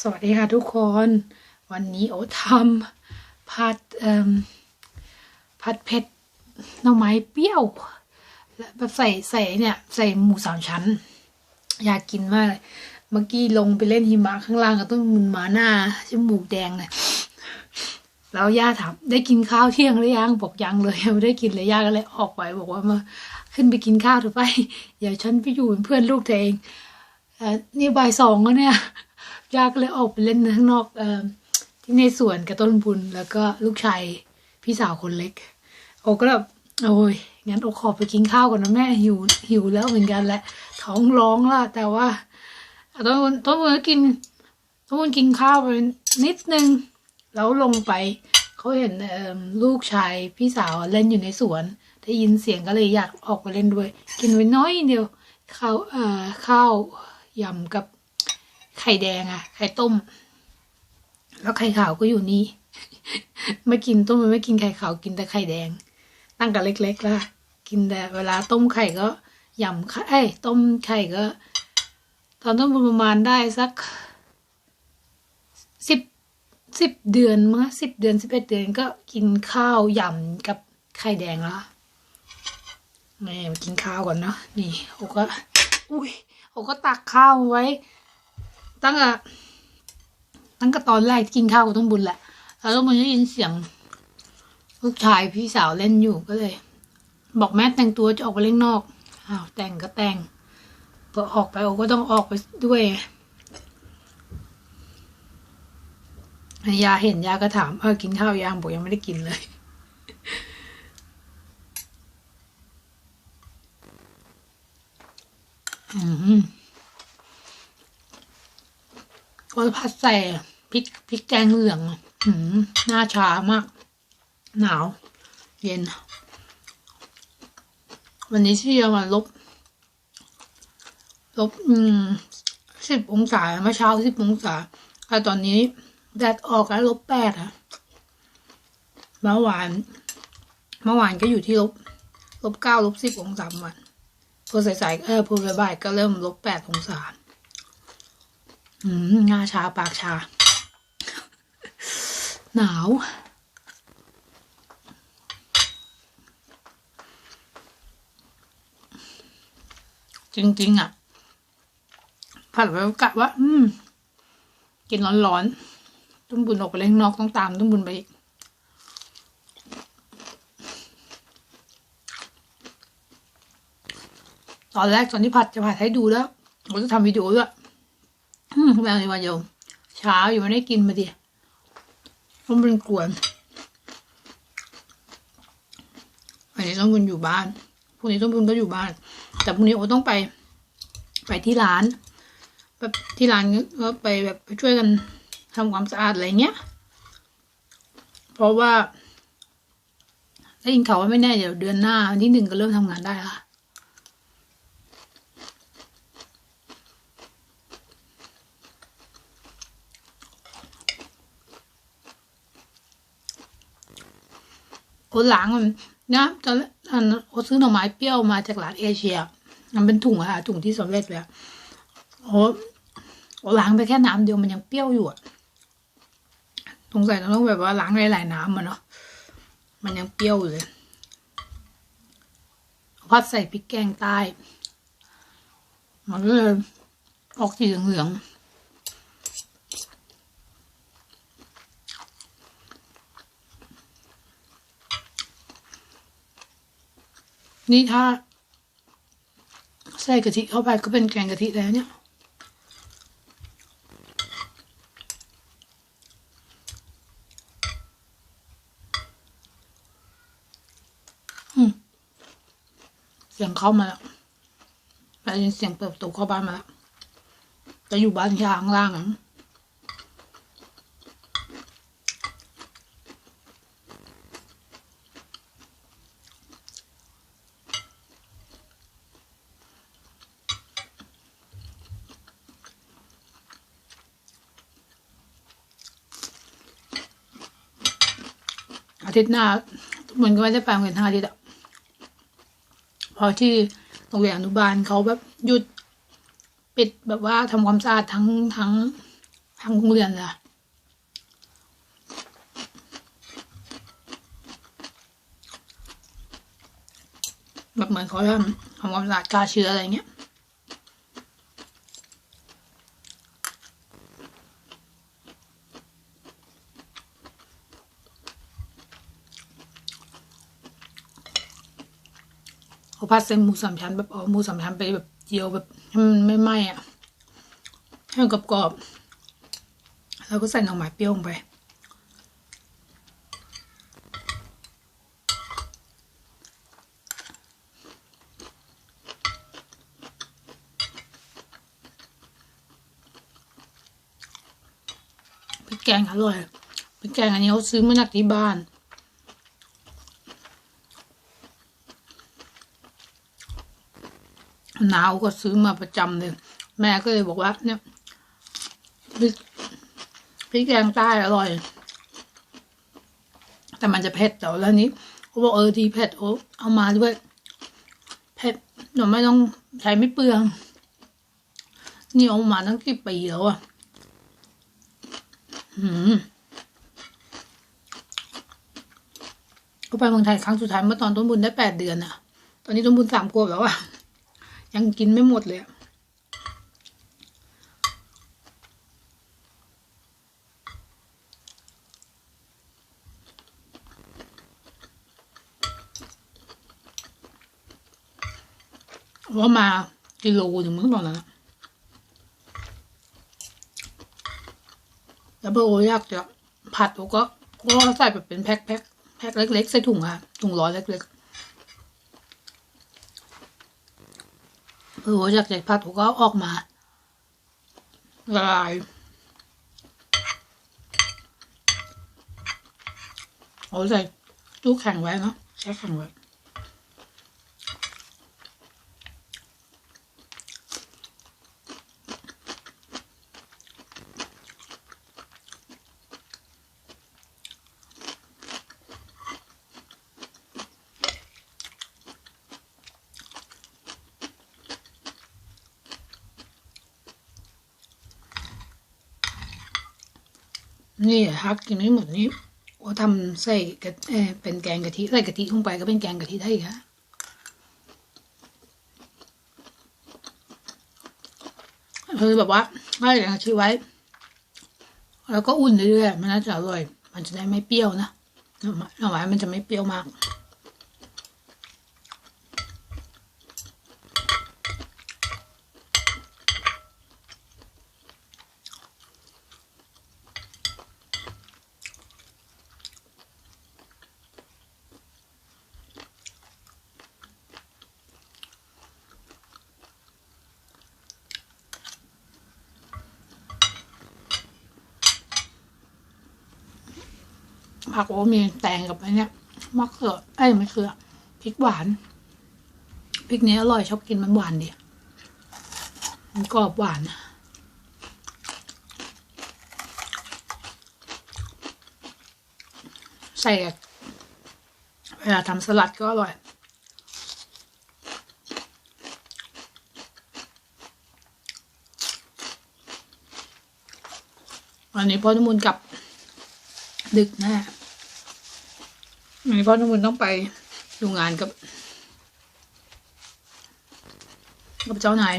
สวัสดีค่ะทุกคน วันนี้โอทำผัดผัดเผ็ดหน่อไม้เปรี้ยวและแบบใส่ใส่เนี่ย ใส่หมูสามชั้น อยากกินมากเลยเมื่อกี้ลงไปเล่นหิมะข้างล่างก็ต้องมุนหมาหน้าจมูกแดงเลยแล้วย่าถามได้กินข้าวเที่ยงหรือยังบอกยังเลยไม่ได้กินเลยย่าก็เลยออกไปบอกว่ามาขึ้นไปกินข้าวเถอะไปอย่าฉันไปอยู่เป็นเพื่อนลูกเธอเองนี่บ่ายสองแล้วเนี่ย ย่าก็เลยออกไปเล่นข้างนอกเอที่ในสวนกับต้นบุญ แล้วก็ลูกชายพี่สาวคนเล็ก โอก็แบบโอ้ยงั้นโอขอไปกินข้าวก่อนนะแม่หิวหิวแล้วเหมือนกันแหละท้องร้องละแต่ว่าต้นบุญต้นบุญก็กินต้นบุญกินข้าวไปนิดนึงแล้วลงไปเขาเห็นเอลูกชายพี่สาวเล่นอยู่ในสวนได้ยินเสียงก็เลยอยากออกไปเล่นด้วย กินไว้น้อยเดียวข้าวเอ่อข้าวยำกับ ไข่แดงอะไข่ต้ม แล้วไข่ขาวก็อยู่นี่ไม่กินต้มไม่กินไข่ขาวกินแต่ไข่แดง ตั้งแต่เล็กๆแล้วกินแต่เวลาต้มไข่ก็ยำไข่ต้มไข่ก็ ตอนต้มประมาณได้สักสิบสิบเดือนมั้งสิบเดือนสิบเอ็ดเดือนก็กินข้าวยำกับไข่แดงแล้วแม่กินข้าวก่อนเนาะนี่โอก็ อุ้ยโอก็ตักข้าวไว้ ตั้งแต่ตั้งแต่ตอนแรกกินข้าวกับต้องบุญแหละ แล้วมันได้ยินเสียงลูกชายพี่สาวเล่นอยู่ก็เลย บอกแม่แต่งตัวจะออกไปเล่นนอกอ้าวแต่งก็แต่งพอออกไปโอก็ต้องออกไปด้วยยาเห็นยาก็ถามเออกินข้าวยังบอกยังไม่ได้กินเลยอืม ก็ผัดใส่พริกพริกแกงเหลืองอะอืมหน้าชามาก หนาว เย็น วันนี้ที่เยอรมันลบ ลบอืมสิบองศาเมื่อเช้าสิบองศาแต่ตอนนี้แดดออกแล้วลบแปดอะเมื่อวานเมื่อวานก็อยู่ที่ลบลบเก้าลบสิบองศาประมันพอสายๆเออพอบ่ายๆก็เริ่มลบแปดองศา อืมงาชาปากชา หนาว จริง ๆ อะ ผัดไว้กะว่า อืม กินร้อนๆตุ้มบุญออกไปเล่นข้างนอกต้องตามตุ้มบุญไปอีกตอนแรกตอนที่ผัดจะผัดให้ดูแล้วผมจะทำวิดีโอด้วย อืมแม่ในวันเดียวเช้าอยู่ไม่ได้กินมาดิต้องเป็นกวนวันนี้ต้องบุญอยู่บ้านพรุ่งนี้ต้องบุญก็อยู่บ้าน แต่พรุ่งนี้โอต้องไป ไปที่ร้านแบบที่ร้านก็ไปแบบไปช่วยกันทำความสะอาดอะไรเงี้ย เพราะว่าได้ยินข่าวว่าไม่แน่เดี๋ยวเดือนหน้าวันที่หนึ่งก็เริ่มทำงานได้ละ โอล้างมันนะตอนอันซื้อหน่อไม้เปรี้ยวมาจากร้านเอเชีย มันเป็นถุงอะค่ะถุงที่สำเร็จแล้วโอ้โอล้างไปแค่น้ำเดียวมันยังเปรี้ยวอยู่อะสงสัยต้องแบบว่าล้างหลายๆน้ำมันเนาะมันยังเปรี้ยวเลยพัดใส่พริกแกงใต้มันก็เลยออกสีเหลืองๆ นี่ถ้า ใส่กะทิเข้าไปก็เป็นแกงกะทิแล้วเนี่ยเสียงเข้ามาแล้วได้ยินเสียงเปิดประตูเข้าบ้านมาแล้วจะอยู่บ้านยาข้างล่างอะ อาทิตย์หน้ามันก็ไม่ได้ไปโรงเรียนทั้งอาทิตย์อะพอที่โรงเรียนอนุบาลเขาแบบหยุดปิดแบบว่าทำความสะอาดทั้งทั้งทางโรงเรียนเลยอะแบบเหมือนเขาทำทำความสะอาดฆ่าเชื้ออะไรเงี้ย เขาพัดเส้นหมูสามชั้นแบบเอาหมูสามชั้นไปแบบเจียวแบบให้มันไม่ไหม้อะให้มันกรอบๆแล้วก็ใส่หน่อไม้เปรี้ยวลงไปพริกแกงอร่อยพริกแกงอันนี้เขาซื้อมาจากที่บ้าน หนาวก็ซื้อมาประจำเลย แม่ก็เลยบอกว่า เนี่ยพริกพริกแกงใต้อร่อย แต่มันจะเผ็ดแต่แล้วนี้เขาบอกเออดีเผ็ดโอ้เอามาด้วยเผ็ดหนูไม่ต้องใช้ไม่เปลือง นี่เอามาตั้งกี่ปีแล้วอะหืมก็ไปเมืองไทยครั้งสุดท้ายเมื่อตอนต้นบุญได้แปดเดือนอะตอนนี้ต้นบุญสามขวบแล้วอะ ยังกินไม่หมดเลยว่ามากิโลหนึ่งมั้งตอนนั้นอะแล้วเบอร์โออยากจะผัดโอก็ก็ใส่แบบเป็นแพ็คแพ็คแพ็คเล็กๆ ใส่ถุงอะถุงร้อยเล็กๆ เอหัวจากจะผัดหัวก็เอาออกมาละลายเอาใส่ตู้แข็งไว้เนาะแช่แข็งไว้ นี่ฮักกินไม่หมดนี่ว่าทำใส่กะเอเป็นแกงกะทิใส่กะทิลงไปก็เป็นแกงกะทิได้ค่ะคือแบบว่าถ้าแกะทิไว้ แล้วก็อุ่นเรื่อยๆมันน่าจะอร่อย มันจะได้ไม่เปรี้ยวนะหน่อไม้มันจะไม่เปรี้ยวมาก ผักโอมีแตงกับไอเนี้ยมะเขือไอ้ไม่เขือพริกหวานพริกนี้อร่อยชอบกินมันหวานดีมันกรอบหวานใส่เวลาทำสลัดก็อร่อยวันนี้พ่อทุมุนกลับดึกแน่ วันนี้พ่อทุมุนต้องไปดูงานกับ กับเจ้านาย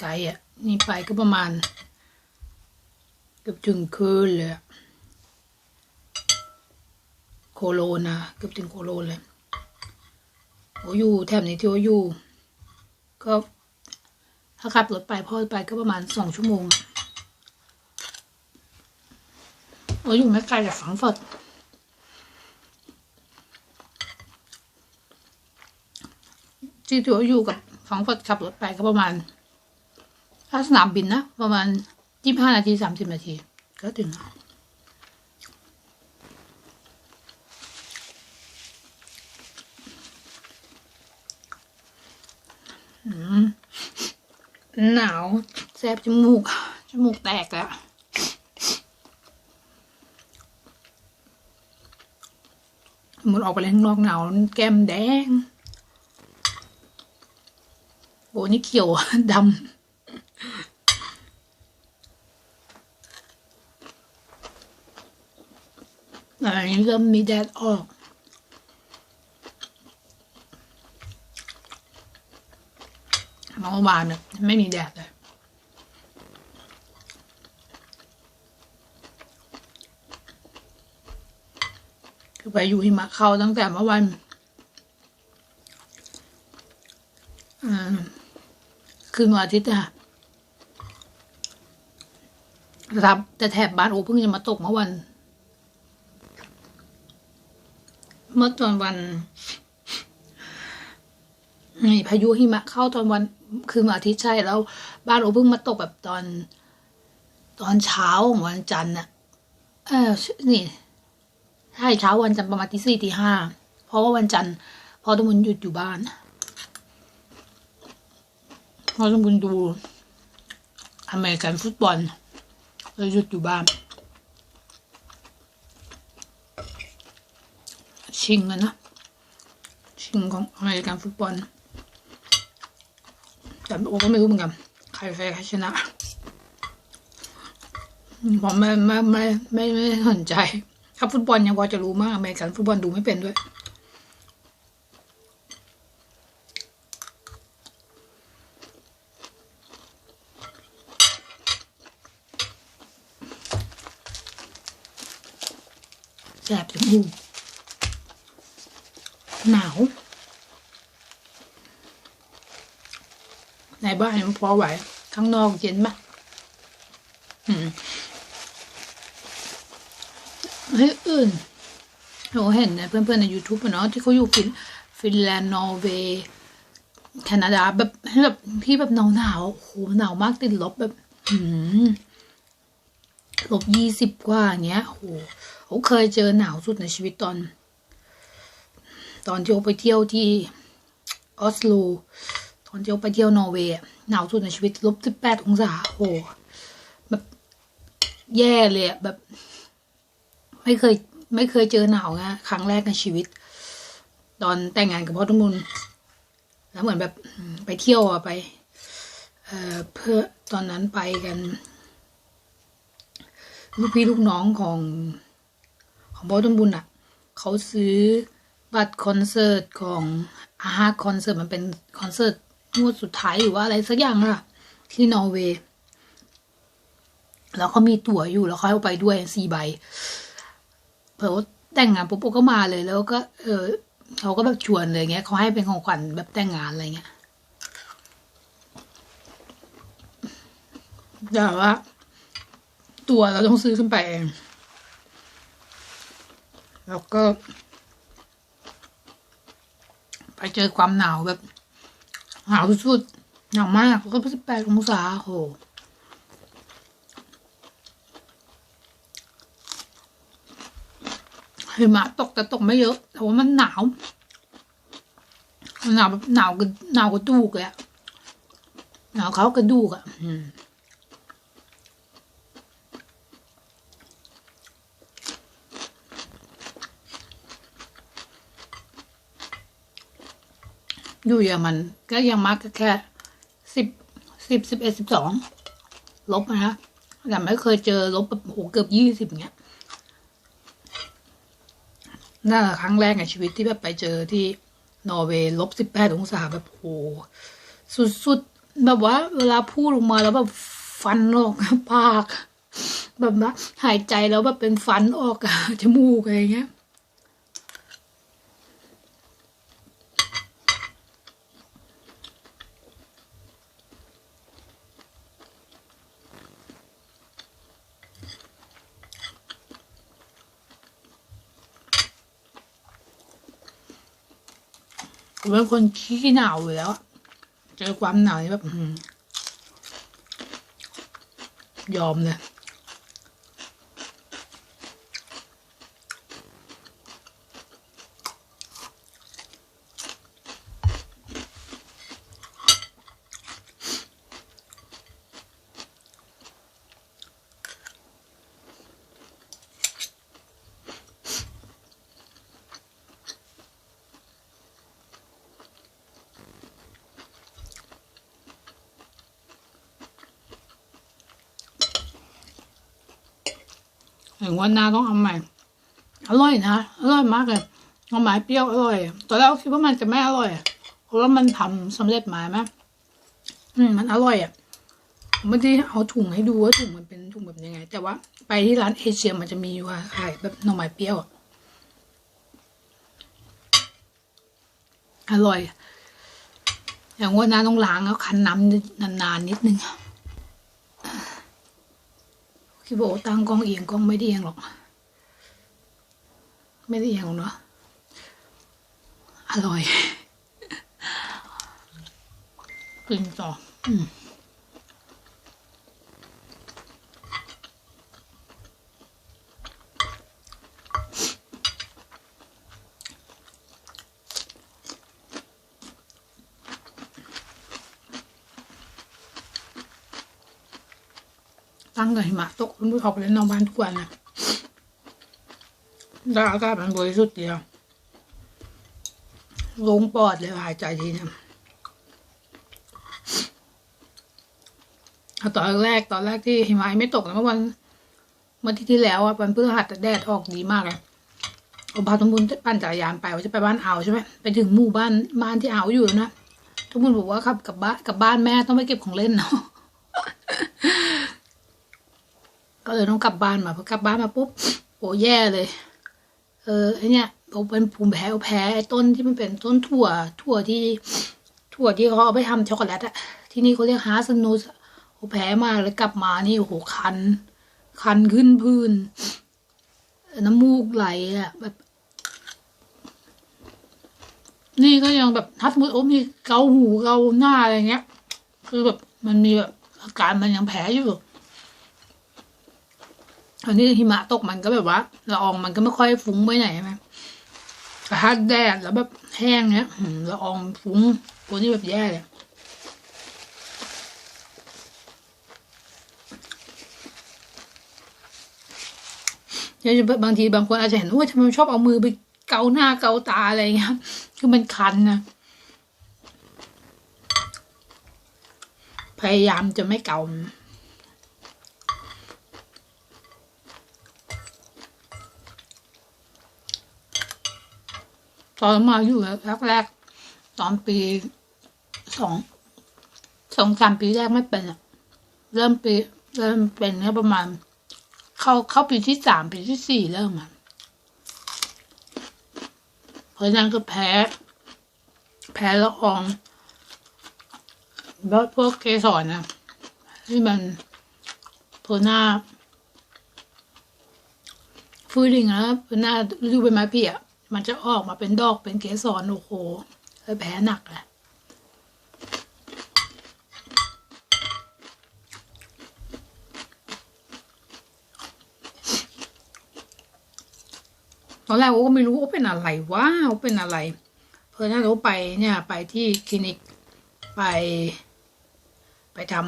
ไกลอะ นี่ไปก็ประมาณเกือบถึงคืนเลยโคโลนะเกือบถึงโคโลนเลยโออยู่แถบนี้ที่โออยู่ก็ถ้าขับรถไปพ่อไปก็ประมาณสองชั่วโมงโอ้ยอยู่ไม่ไกลจากฝังก์เฟิร์ตที่ตัวอยู่กับฝังฟิร์ตขับรถไปก็ประมาณ ถ้าสนามบินนะ ประมาณยี่ห้านาทีสามสิบนาที ก็ถึงหนาวแสบจมูก จมูกแตกแล้วมันออกไปเล่นข้างนอกหนาวแก้มแดง โอ้นี่เขียวดำอันนี้เริ่มมีแดดออกเมื่อวานเนี่ยไม่มีแดดเลยคือไปอยู่หิมะเข้าตั้งแต่เมื่อวัน คืนวันอาทิตย์อะครับ แต่แถบบ้านโอเพิ่งจะมาตกเมื่อวัน เมื่อตอนวันนี่พายุหิมะเข้าตอนวันคืนวันอาทิตย์ใช่แล้ว บ้านโอเพิ่งมาตกแบบตอน ตอนเช้าของวันจันทร์น่ะ เออนี่ใช่เช้าวันจันทร์ประมาณตีสี่ตีห้าเพราะว่าวันจันทร์พอตะมุนหยุดอยู่บ้าน พอตะมุนดูอเมริกันฟุตบอลเลยหยุดอยู่บ้าน ชิงกันนะ ชิงของอเมริกันฟุตบอลแต่โอก็ไม่รู้เหมือนกัน ใครแพ้ใครชนะผมไม่ไม่ไม่ไม่ไม่สนใจ ถ้าฟุตบอลยังพอจะรู้มากอเมริกันฟุตบอลดูไม่เป็นด้วย บจมูกหนาวในบ้านมันพอไหว ข้างนอกเย็นมากอืมเฮ้ยอื่นเราเห็นนะเพื่อนๆ ใน YouTube เนาะที่เขาอยู่ฟินฟินแลนด์นอร์เวย์แคนาดาแบบแบบที่แบบหนาวหนาวโอ้โหหนาวมากติดลบแบบลบยี่สิบกว่าอย่างเงี้ยโอ้ โหเขาเคยเจอหนาวสุดในชีวิตตอน ตอนที่เขาไปเที่ยวที่ออสโลตอนที่เขาไปเที่ยวนอร์เวย์หนาวสุดในชีวิตลบสิบแปดองศาโอ้โหแบบแย่เลยแบบ ไม่เคย ไม่เคยเจอหนาวนะครั้งแรกในชีวิต ตอนแต่งงานกับพ่อทุมุนแล้วเหมือนแบบไปเที่ยวอะไปเอ่อเพื่อตอนนั้นไปกัน ลูกพี่ลูกน้องของ ของพ่อทุมุนอะเขาซื้อบัตรคอนเสิร์ตของอาฮาคอนเสิร์ตมันเป็นคอนเสิร์ตงวดสุดท้ายหรือว่าอะไรสักอย่างอะที่นอร์เวย์แล้วเขามีตั๋วอยู่แล้วเขาเอาไปด้วยสี่ใบเผื่อว่าแต่งงานปุ๊บก็มาเลย แล้วก็ เออเขาก็แบบชวนเลยเงี้ยเขาให้เป็นของขวัญแบบแต่งงานอะไรเงี้ยแต่ว่า ตัวเราต้องซื้อขึ้นไปเอง แล้วก็ ไปเจอความหนาวแบบ หนาวสุดๆหนาวมากแล้วก็สิบแปดองศาโหหิมะตกแต่ตกไม่เยอะ แต่ว่ามันหนาว หนาวแบบหนาวกระหนาวกระดูกเลยอะหนาวเขากระดูกอะอืม อยู่เยอรมัน ก็ยังมากก็แค่สิบสิบสิบเอ็ดสิบสองลบนะแต่ไม่เคยเจอลบแบบโหเกือบยี่สิบเงี้ยน่าครั้งแรกในชีวิตที่แบบไปเจอที่นอร์เวย์ลบสิบแปดองศาแบบโหสุดๆ แบบว่าเวลาพูดออกมาแล้วแบบฟันออกปาก แบบว่าหายใจแล้วแบบเป็นฟันออกจมูกอะไรเงี้ย เป็นคนขี้หนาวอยู่แล้ว เจอความหนาวนี่แบบยอมเลย ถึงวันหน้าต้องเอาใหม่ อร่อยนะอร่อยมากเลยหน่อไม้เปรี้ยวอร่อยตอนแรกคิดว่ามันจะไม่อร่อยเพราะว่ามันทำสำเร็จมาไหมอืมมันอร่อยอะไม่ได้เอาถุงให้ดูว่าถุงมันเป็นถุงแบบยังไง แต่ว่าไปที่ร้านเอเชียมันจะมีอยู่อะขายแบบหน่อไม้เปรี้ยวอร่อย อย่างว่าน้าต้องล้างแล้วคั้นน้ำนานๆนิดนึง บอกตั้งกล้องเอียงกล้องไม่ได้เอียงหรอก ไม่ได้เอียงหรอกเนาะอร่อย กินต่ออืม ตั้งแต่หิมะตกคุณผู้ชมไปเล่นนอกบ้านทุกวันนะแล้อากาศมันบริสุทธิ์เดียวลงปอดเลยหายใจทีนี่ยเอาตอนแรกตอนแรกที่หิมะไม่ตกนะเมื่อวันเมื่อที่ที่แล้วอะวันพฤหัสแต่แดดออกดีมากเลยเอาพาทุกคนปั่นจักรยานไปว่าจะไปบ้านเอาใช่ไหมไปถึงหมู่บ้านบ้านที่เอาอยู่นะทุกคนบอกว่าขับกับบ้านกับบ้านแม่ต้องไปเก็บของเล่นเนาะ ก็เลยต้องกลับบ้านมาพอกลับบ้านมาปุ๊บโอ้แย่เลย เออไอเนี้ยเราเป็นภูมิแพ้แพ้ไอ้ต้นที่มันเป็นต้นถั่ว ถั่วที่ ถั่วที่เขาเอาไปทำช็อกโกแลตอะที่นี่เขาเรียกฮาร์สนูสโอ้แพ้มากเลยกลับมานี่โอ้โหคัน คันขึ้นพื้น น้ำมูกไหลอะแบบ นี่ก็ยังแบบทัดมือโอ้มีเกาหูเกาหน้าอะไรเงี้ย คือแบบมันมีแบบอาการมันยังแผลอยู่ อันนี้หิมะตกมันก็แบบว่าละอองมันก็ไม่ค่อยฟุ้งไปไหนใช่ไหมแต่ถ้าแดดแล้วแบบแห้งเนี้ยละอองฟุ้งตัวนี้แบบแย่เลยบางทีบางคนอาจจะเห็นว่าทำไมชอบเอามือไปเกาหน้าเกาตาอะไรเงี้ย คือมันคันนะพยายามจะไม่เกา ตอนมาอยู่แรกๆตอนปีสองสองสามปีแรกไม่เป็นอะเริ่มปีเริ่มเป็นเนี่ยประมาณ เข้าเข้าปีที่สามปีที่สี่เริ่มอะเพราะนั้นก็แพ้ แพ้ละอองแล้วพวกเกสรนะที่มันโพหน้าฟูดิงนะหน้าดูเป็นไม้พี่อะ มันจะออกมาเป็นดอกเป็นเกสรโอ้โหแล้วแผลหนักเลยตอนแรกโอ้ก็ไม่รู้ว่าเป็นอะไรว้าวเป็นอะไร เพราะถ้าเราไปเนี่ยไปที่คลินิกไป ไปทำ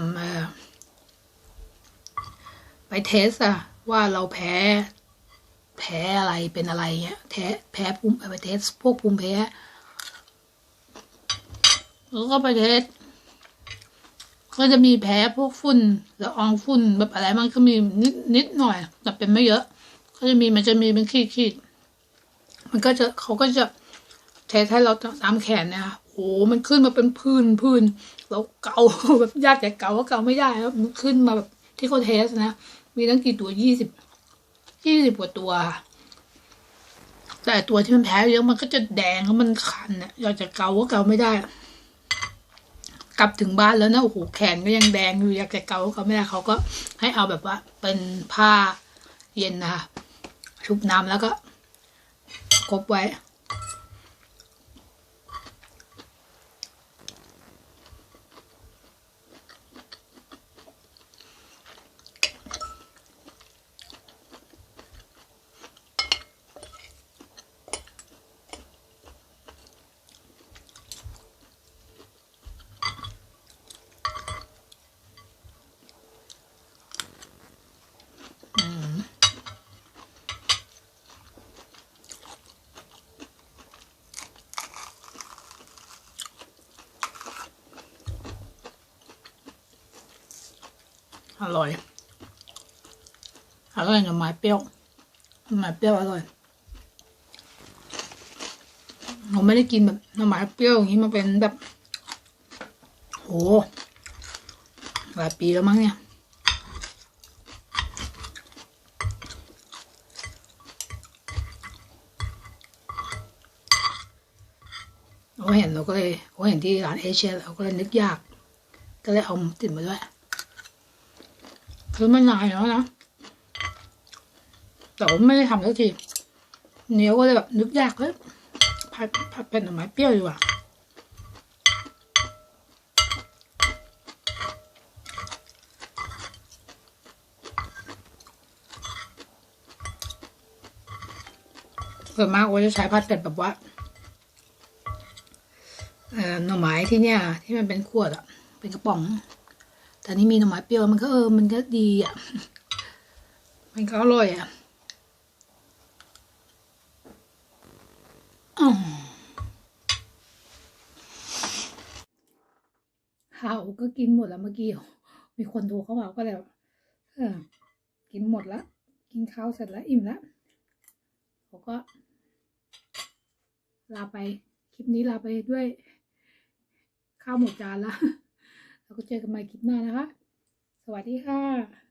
ไปเทสอะว่าเราแพ้ แพ้อะไรเป็นอะไรเงี้ยแพ้แพ้ภูมิไปเทสพวกภูมิแพ้ แล้วก็ไปเทสก็จะมีแพ้พวกฝุ่นละอองฝุ่นแบบอะไรมันก็มีนิดนิดหน่อย แต่เป็นไม่เยอะ ก็จะมีมันจะมีเป็นขีดขีดมันก็จะเขาก็จะเทสให้เราตามแขนนะโอ้มันขึ้นมาเป็นพื้นพื้นเราเกาแบบยากแต่เกาก็เกาไม่ได้แล้วมันขึ้นมาแบบที่เขาเทสนะ มีตั้งกี่ตัวยี่สิบ ยี่สิบกว่าตัว แต่ตัวที่มันแพ้เยอะมันก็จะแดงแล้วมันคันเนี่ยอยากจะเกาก็เกาไม่ได้ กลับถึงบ้านแล้วนะโอ้โหแขนก็ยังแดงอยู่อยากจะเกาก็เกาไม่ได้เขาก็ให้เอาแบบว่า เป็นผ้าเย็นนะคะชุบน้ำแล้วก็คบไว้ อร่อย อร่อยกับไม้เปรี้ยวไม้เปรี้ยวอร่อยเราไม่ได้กินแบบหน่อไม้เปรี้ยวอย่างนี้มาเป็นแบบโหหลายปีแล้วมั้งเนี่ยเราเห็นเราก็เลยเราเห็นที่ร้านเอเชียเราก็เลยนึกยาก ก็เลยเอาติดมาด้วย คือมันนานแล้วนะ แต่ว่าไม่ได้ทำสักทีเนี้ยก็เลยแบบนึกยากเลยผัดผัดเป็นหน่อไม้เปรี้ยวดีกว่าส่วนมากว่าจะใช้ผัดเผ็ดแบบว่าเอ่อหน่อไม้ที่เนี่ย ที่มันเป็นขวดอะเป็นกระป๋อง แต่นี่มีหน่อไม้เปรี้ยวมันก็เออมันก็ดีอะ มันก็อร่อยอะข้าวก็กินหมดแล้วเมื่อกี้ มีคนโทรเข้ามาก็เลยแบบเออกินหมดแล้ว กินข้าวเสร็จแล้วอิ่มแล้วเขาก็ ลาไป คลิปนี้ลาไปด้วย ข้าวหมดจานแล้ว แล้วก็เจอกันใหม่คลิปหน้านะคะ สวัสดีค่ะ